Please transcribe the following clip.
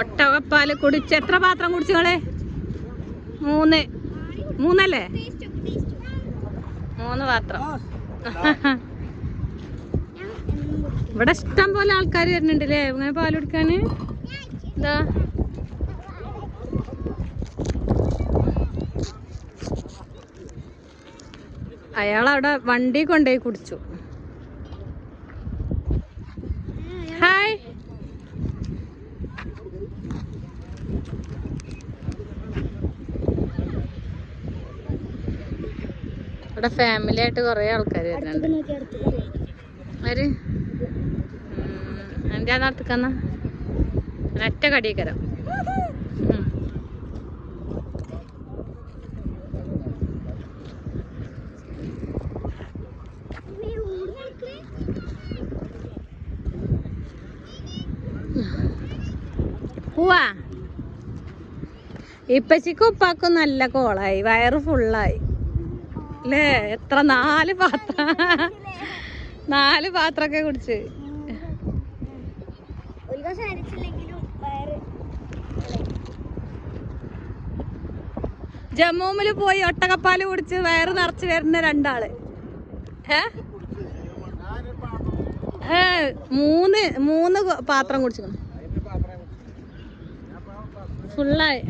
ഒട്ടകപ്പാൽ കുടിച്ച് എത്ര പാത്രം കുടിച്ചുകളെ മൂന്ന്. മൂന്നല്ലേ? മൂന്ന് പാത്രം. ഇവിടെ ഇഷ്ടം പോലെ ആൾക്കാർ വരുന്നുണ്ടല്ലേ? ഇങ്ങനെ പാൽ കുടിക്കാന്? എന്താ? അവിടെ വണ്ടി കൊണ്ടുപോയി കുടിച്ചു. ഇവിടെ ഫാമിലി ആയിട്ട് കുറെ ആൾക്കാർ വരുന്നുണ്ട്. ആര്? എന്റെ നടത്തിക്കന്ന? ഒറ്റ കടിയേക്കരം. പോവാ ഇപ്പച്ചിക്കും ഉപ്പാക്കും നല്ല കോളായി. വയറ് ഫുള്ളായി അല്ലേ എത്ര നാല് പാത്രം? നാല് പാത്രമൊക്കെ കുടിച്ച്. ജമ്മുവിൽ പോയി ഒട്ടകപ്പാൽ കുടിച്ച് വയറ് നിറച്ച് വരുന്ന രണ്ടാൾ. ഏ? ഏ മൂന്ന് മൂന്ന് പാത്രം കുടിച്ചു. ഫുള്ളായി.